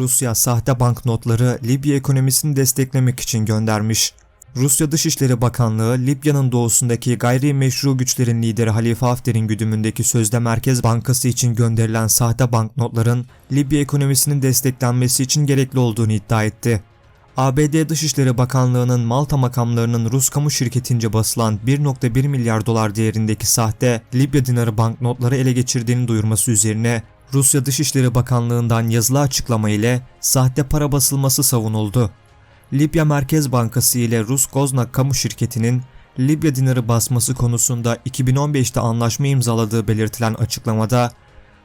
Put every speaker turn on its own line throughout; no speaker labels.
Rusya sahte banknotları Libya ekonomisini desteklemek için göndermiş. Rusya Dışişleri Bakanlığı, Libya'nın doğusundaki gayrimeşru güçlerin lideri Halife Hafter'in güdümündeki Sözde Merkez Bankası için gönderilen sahte banknotların Libya ekonomisinin desteklenmesi için gerekli olduğunu iddia etti. ABD Dışişleri Bakanlığı'nın Malta makamlarının Rus kamu şirketince basılan 1.1 milyar dolar değerindeki sahte Libya dinarı banknotları ele geçirdiğini duyurması üzerine Rusya Dışişleri Bakanlığı'ndan yazılı açıklama ile sahte para basılması savunuldu. Libya Merkez Bankası ile Rus Goznak kamu şirketinin Libya dinarı basması konusunda 2015'te anlaşma imzaladığı belirtilen açıklamada,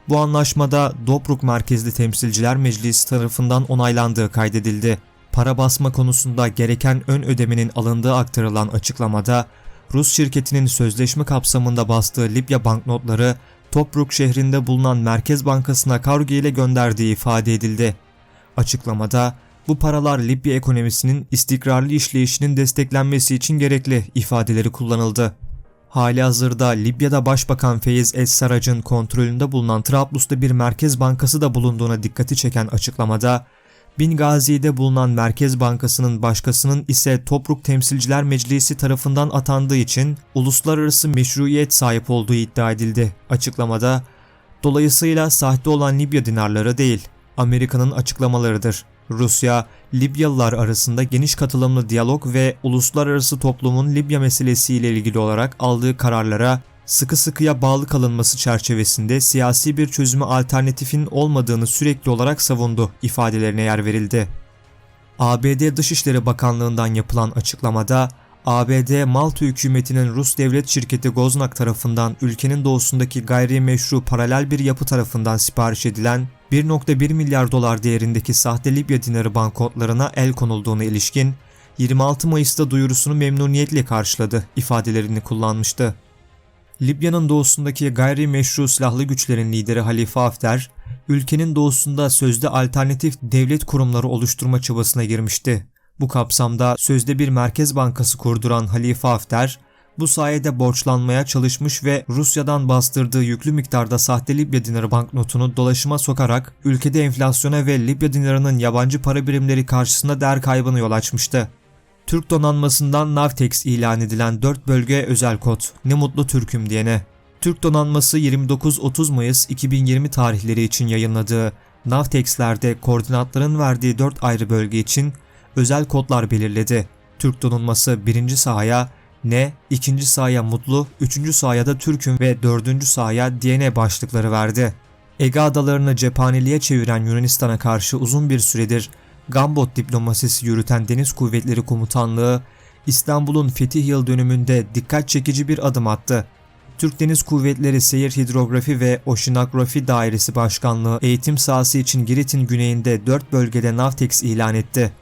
bu anlaşmada Dobruk merkezli temsilciler meclisi tarafından onaylandığı kaydedildi. Para basma konusunda gereken ön ödemenin alındığı aktarılan açıklamada, Rus şirketinin sözleşme kapsamında bastığı Libya banknotları Tobruk şehrinde bulunan Merkez Bankası'na kargo ile gönderdiği ifade edildi. Açıklamada, bu paralar Libya ekonomisinin istikrarlı işleyişinin desteklenmesi için gerekli ifadeleri kullanıldı. Hali hazırda Libya'da Başbakan Feyiz Es-Sarrac'ın kontrolünde bulunan Trablus'ta bir merkez bankası da bulunduğuna dikkati çeken açıklamada, Bingazi'de bulunan Merkez Bankası'nın başkasının ise Tobruk Temsilciler Meclisi tarafından atandığı için uluslararası meşruiyet sahip olduğu iddia edildi. Açıklamada, dolayısıyla sahte olan Libya dinarları değil, Amerika'nın açıklamalarıdır. Rusya, Libyalılar arasında geniş katılımlı diyalog ve uluslararası toplumun Libya meselesiyle ilgili olarak aldığı kararlara sıkı sıkıya bağlı kalınması çerçevesinde siyasi bir çözüme alternatifin olmadığını sürekli olarak savundu ifadelerine yer verildi. ABD Dışişleri Bakanlığı'ndan yapılan açıklamada ABD Malta hükümetinin Rus devlet şirketi Goznak tarafından ülkenin doğusundaki gayrimeşru paralel bir yapı tarafından sipariş edilen 1.1 milyar dolar değerindeki sahte Libya dinarı banknotlarına el konulduğuna ilişkin 26 Mayıs'ta duyurusunu memnuniyetle karşıladı ifadelerini kullanmıştı. Libya'nın doğusundaki gayrimeşru silahlı güçlerin lideri Halife Hafter, ülkenin doğusunda sözde alternatif devlet kurumları oluşturma çabasına girmişti. Bu kapsamda sözde bir merkez bankası kurduran Halife Hafter, bu sayede borçlanmaya çalışmış ve Rusya'dan bastırdığı yüklü miktarda sahte Libya dinarı banknotunu dolaşıma sokarak ülkede enflasyona ve Libya dinarının yabancı para birimleri karşısında değer kaybına yol açmıştı. Türk donanmasından Navtex ilan edilen 4 bölge özel kod ne mutlu Türk'üm diyene. Türk donanması 29-30 Mayıs 2020 tarihleri için yayınladığı Navtex'lerde koordinatların verdiği 4 ayrı bölge için özel kodlar belirledi. Türk donanması 1. sahaya ne, 2. sahaya Mutlu, 3. sahaya da Türk'üm ve 4. sahaya DNA başlıkları verdi. Ege adalarını cephaneliğe çeviren Yunanistan'a karşı uzun bir süredir Gambot diplomasisi yürüten Deniz Kuvvetleri Komutanlığı, İstanbul'un fetih yıl dönümünde dikkat çekici bir adım attı. Türk Deniz Kuvvetleri Seyir Hidrografi ve Oşinografi Dairesi Başkanlığı eğitim sahası için Girit'in güneyinde 4 bölgede Navtex ilan etti.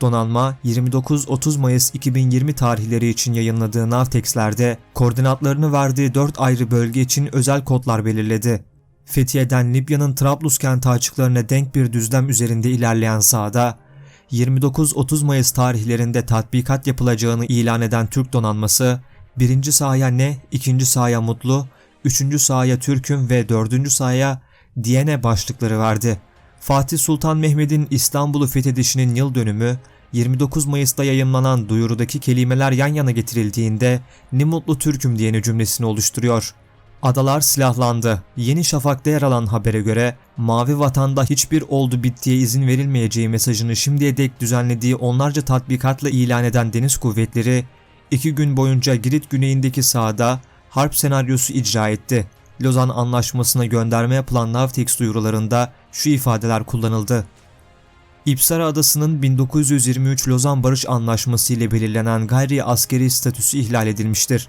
Donanma 29-30 Mayıs 2020 tarihleri için yayınladığı Navtex'lerde koordinatlarını verdiği 4 ayrı bölge için özel kodlar belirledi. Fethiye'den Libya'nın Trablus kenti açıklarına denk bir düzlem üzerinde ilerleyen sahada 29-30 Mayıs tarihlerinde tatbikat yapılacağını ilan eden Türk donanması 1. sahaya ne, 2. sahaya Mutlu, 3. sahaya Türk'üm ve 4. sahaya Diyene başlıkları verdi. Fatih Sultan Mehmet'in İstanbul'u fethedişinin yıl dönümü 29 Mayıs'ta yayınlanan duyurudaki kelimeler yan yana getirildiğinde ne mutlu Türk'üm diyene cümlesini oluşturuyor. Adalar silahlandı. Yeni Şafak'ta yer alan habere göre Mavi Vatan'da hiçbir oldu bittiye izin verilmeyeceği mesajını şimdiye dek düzenlediği onlarca tatbikatla ilan eden deniz kuvvetleri iki gün boyunca Girit güneyindeki sahada harp senaryosu icra etti. Lozan Anlaşması'na gönderme yapılan Navtex duyurularında şu ifadeler kullanıldı. İpsara Adası'nın 1923 Lozan Barış Anlaşması ile belirlenen gayri askeri statüsü ihlal edilmiştir.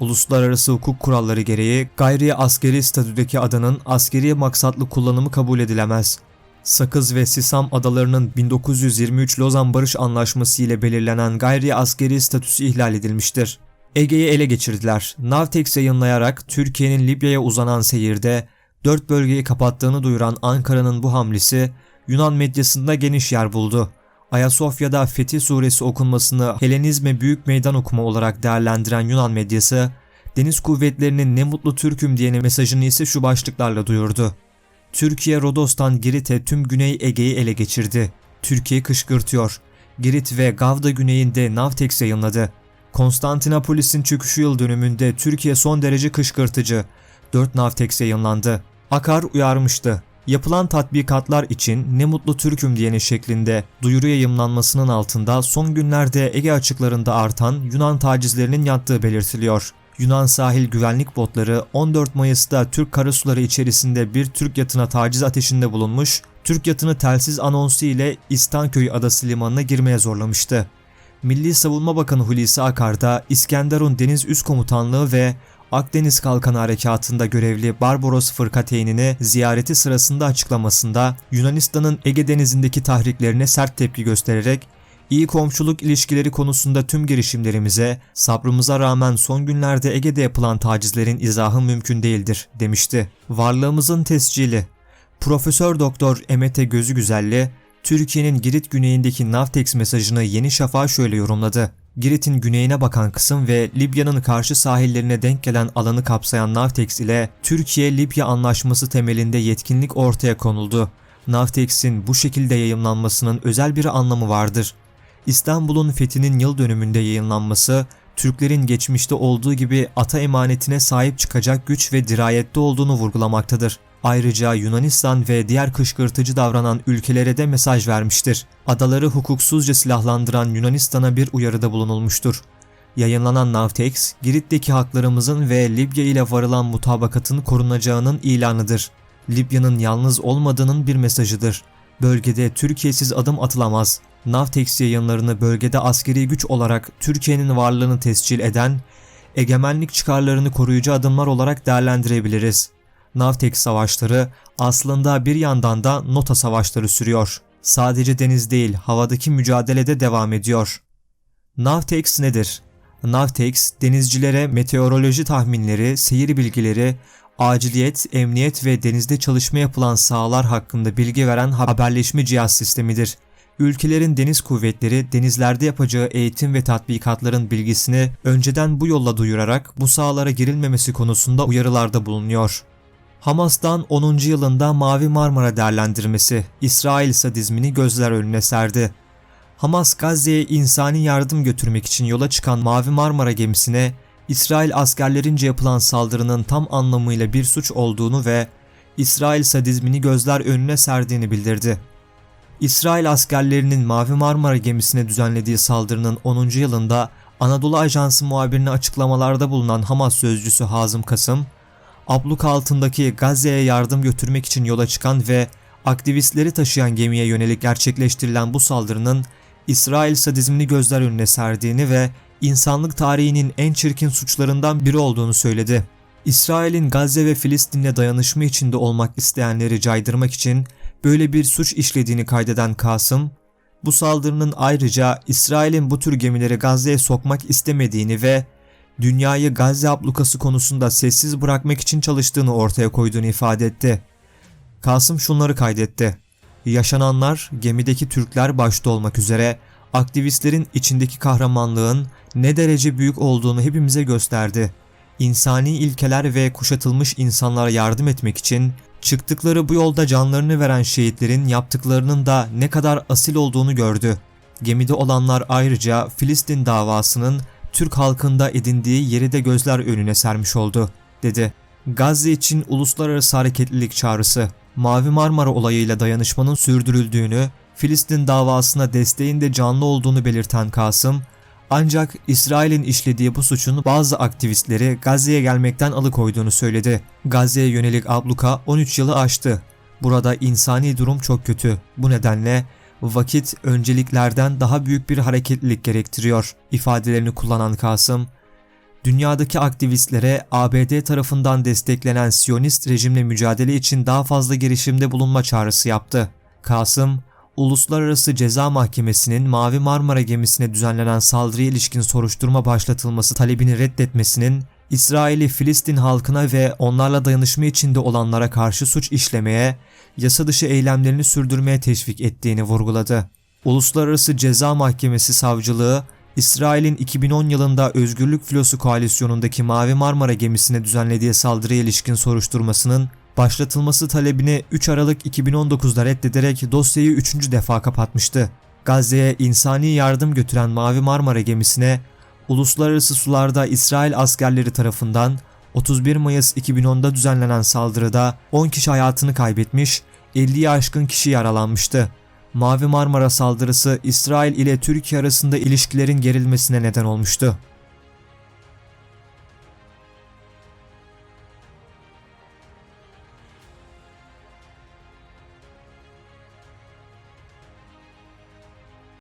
Uluslararası hukuk kuralları gereği gayri askeri statüdeki adanın askeri maksatlı kullanımı kabul edilemez. Sakız ve Sisam adalarının 1923 Lozan Barış Anlaşması ile belirlenen gayri askeri statüsü ihlal edilmiştir. Ege'yi ele geçirdiler. Navtex yayınlayarak Türkiye'nin Libya'ya uzanan seyirde dört bölgeyi kapattığını duyuran Ankara'nın bu hamlesi Yunan medyasında geniş yer buldu. Ayasofya'da Fetih Suresi okunmasını Helenizme büyük meydan okuma olarak değerlendiren Yunan medyası, deniz kuvvetlerinin ne mutlu Türk'üm diyene mesajını ise şu başlıklarla duyurdu. Türkiye Rodos'tan Girit'e tüm Güney Ege'yi ele geçirdi. Türkiye kışkırtıyor. Girit ve Gavda güneyinde Navtex yayınladı. Konstantinopolis'in çöküşü yıl dönümünde Türkiye son derece kışkırtıcı. 4 Navtex yayınlandı. Akar uyarmıştı. Yapılan tatbikatlar için ne mutlu Türk'üm diyeni şeklinde duyuru yayımlanmasının altında son günlerde Ege açıklarında artan Yunan tacizlerinin yattığı belirtiliyor. Yunan sahil güvenlik botları 14 Mayıs'ta Türk karasuları içerisinde bir Türk yatına taciz ateşinde bulunmuş, Türk yatını telsiz anonsu ile İstanköy Adası limanına girmeye zorlamıştı. Milli Savunma Bakanı Hulusi Akar da İskenderun Deniz Üst Komutanlığı ve Akdeniz Kalkanı Harekatı'nda görevli Barbaros Fırkateynini ziyareti sırasında açıklamasında Yunanistan'ın Ege Denizi'ndeki tahriklerine sert tepki göstererek iyi komşuluk ilişkileri konusunda tüm girişimlerimize, sabrımıza rağmen son günlerde Ege'de yapılan tacizlerin izahı mümkün değildir demişti. Varlığımızın tescili Profesör Doktor Emete Gözü Güzelli, Türkiye'nin Girit güneyindeki Navtex mesajını Yeni Şafak'a şöyle yorumladı. Girit'in güneyine bakan kısım ve Libya'nın karşı sahillerine denk gelen alanı kapsayan Navtex ile Türkiye-Libya anlaşması temelinde yetkinlik ortaya konuldu. Navtex'in bu şekilde yayımlanmasının özel bir anlamı vardır. İstanbul'un fethinin yıl dönümünde yayınlanması, Türklerin geçmişte olduğu gibi ata emanetine sahip çıkacak güç ve dirayette olduğunu vurgulamaktadır. Ayrıca Yunanistan ve diğer kışkırtıcı davranan ülkelere de mesaj vermiştir. Adaları hukuksuzca silahlandıran Yunanistan'a bir uyarıda bulunulmuştur. Yayınlanan Navtex, Girit'teki haklarımızın ve Libya ile varılan mutabakatın korunacağının ilanıdır. Libya'nın yalnız olmadığının bir mesajıdır. Bölgede Türkiye'siz adım atılamaz. Navtex yayınlarını bölgede askeri güç olarak Türkiye'nin varlığını tescil eden, egemenlik çıkarlarını koruyucu adımlar olarak değerlendirebiliriz. Navtex savaşları aslında bir yandan da nota savaşları sürüyor. Sadece deniz değil, havadaki mücadelede devam ediyor. Navtex nedir? Navtex, denizcilere meteoroloji tahminleri, seyir bilgileri, aciliyet, emniyet ve denizde çalışma yapılan sahalar hakkında bilgi veren haberleşme cihaz sistemidir. Ülkelerin deniz kuvvetleri denizlerde yapacağı eğitim ve tatbikatların bilgisini önceden bu yolla duyurarak bu sahalara girilmemesi konusunda uyarılarda bulunuyor. Hamas'tan 10. yılında Mavi Marmara değerlendirmesi İsrail sadizmini gözler önüne serdi. Hamas Gazze'ye insani yardım götürmek için yola çıkan Mavi Marmara gemisine İsrail askerlerince yapılan saldırının tam anlamıyla bir suç olduğunu ve İsrail sadizmini gözler önüne serdiğini bildirdi. İsrail askerlerinin Mavi Marmara gemisine düzenlediği saldırının 10. yılında Anadolu Ajansı muhabirine açıklamalarda bulunan Hamas sözcüsü Hazım Kasım, abluk altındaki Gazze'ye yardım götürmek için yola çıkan ve aktivistleri taşıyan gemiye yönelik gerçekleştirilen bu saldırının İsrail sadizmini gözler önüne serdiğini ve insanlık tarihinin en çirkin suçlarından biri olduğunu söyledi. İsrail'in Gazze ve Filistin'le dayanışma içinde olmak isteyenleri caydırmak için böyle bir suç işlediğini kaydeden Kasım, bu saldırının ayrıca İsrail'in bu tür gemileri Gazze'ye sokmak istemediğini ve dünyayı Gazze ablukası konusunda sessiz bırakmak için çalıştığını ortaya koyduğunu ifade etti. Kasım şunları kaydetti. Yaşananlar gemideki Türkler başta olmak üzere aktivistlerin içindeki kahramanlığın ne derece büyük olduğunu hepimize gösterdi. İnsani ilkeler ve kuşatılmış insanlara yardım etmek için çıktıkları bu yolda canlarını veren şehitlerin yaptıklarının da ne kadar asil olduğunu gördü. Gemide olanlar ayrıca Filistin davasının Türk halkında edindiği yeri de gözler önüne sermiş oldu, dedi. Gazze için uluslararası hareketlilik çağrısı, Mavi Marmara olayıyla dayanışmanın sürdürüldüğünü, Filistin davasına desteğin de canlı olduğunu belirten Kasım, ancak İsrail'in işlediği bu suçun bazı aktivistleri Gazze'ye gelmekten alıkoyduğunu söyledi. Gazze'ye yönelik abluka 13 yılı aştı. Burada insani durum çok kötü. Bu nedenle vakit önceliklerden daha büyük bir hareketlilik gerektiriyor ifadelerini kullanan Kasım, dünyadaki aktivistlere ABD tarafından desteklenen Siyonist rejimle mücadele için daha fazla girişimde bulunma çağrısı yaptı. Kasım, Uluslararası Ceza Mahkemesi'nin Mavi Marmara gemisine düzenlenen saldırıya ilişkin soruşturma başlatılması talebini reddetmesinin İsrail'i Filistin halkına ve onlarla dayanışma içinde olanlara karşı suç işlemeye, yasa dışı eylemlerini sürdürmeye teşvik ettiğini vurguladı. Uluslararası Ceza Mahkemesi savcılığı, İsrail'in 2010 yılında Özgürlük Filosu Koalisyonu'ndaki Mavi Marmara gemisine düzenlediği saldırıya ilişkin soruşturmasının başlatılması talebini 3 Aralık 2019'da reddederek dosyayı 3. defa kapatmıştı. Gazze'ye insani yardım götüren Mavi Marmara gemisine uluslararası sularda İsrail askerleri tarafından 31 Mayıs 2010'da düzenlenen saldırıda 10 kişi hayatını kaybetmiş, 50'ye aşkın kişi yaralanmıştı. Mavi Marmara saldırısı İsrail ile Türkiye arasında ilişkilerin gerilmesine neden olmuştu.